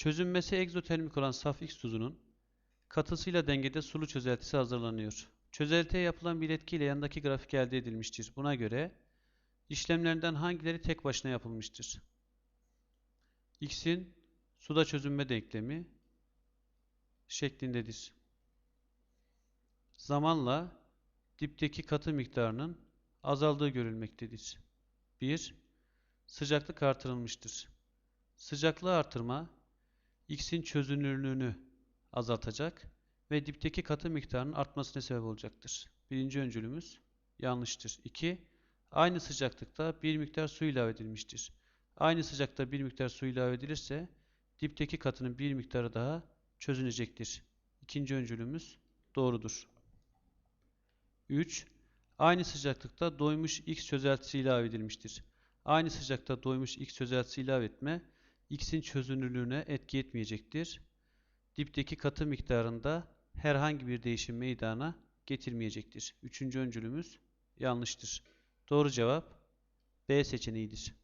Çözünmesi egzotermik olan saf X tuzunun katısıyla dengede sulu çözeltisi hazırlanıyor. Çözeltiye yapılan bir etkiyle yanındaki grafik elde edilmiştir. Buna göre işlemlerinden hangileri tek başına yapılmıştır? X'in suda çözünme denklemi şeklindedir. Zamanla dipteki katı miktarının azaldığı görülmektedir. 1. Sıcaklık artırılmıştır. Sıcaklığı artırma X'in çözünürlüğünü azaltacak ve dipteki katı miktarının artmasına sebep olacaktır. Birinci öncülümüz yanlıştır. 2. Aynı sıcaklıkta bir miktar su ilave edilmiştir. Aynı sıcakta bir miktar su ilave edilirse dipteki katının bir miktarı daha çözünecektir. İkinci öncülümüz doğrudur. 3. Aynı sıcaklıkta doymuş X çözeltisi ilave edilmiştir. Aynı sıcakta doymuş X çözeltisi ilave etme X'in çözünürlüğüne etki etmeyecektir. Dipteki katı miktarında herhangi bir değişim meydana getirmeyecektir. Üçüncü öncülümüz yanlıştır. Doğru cevap B seçeneğidir.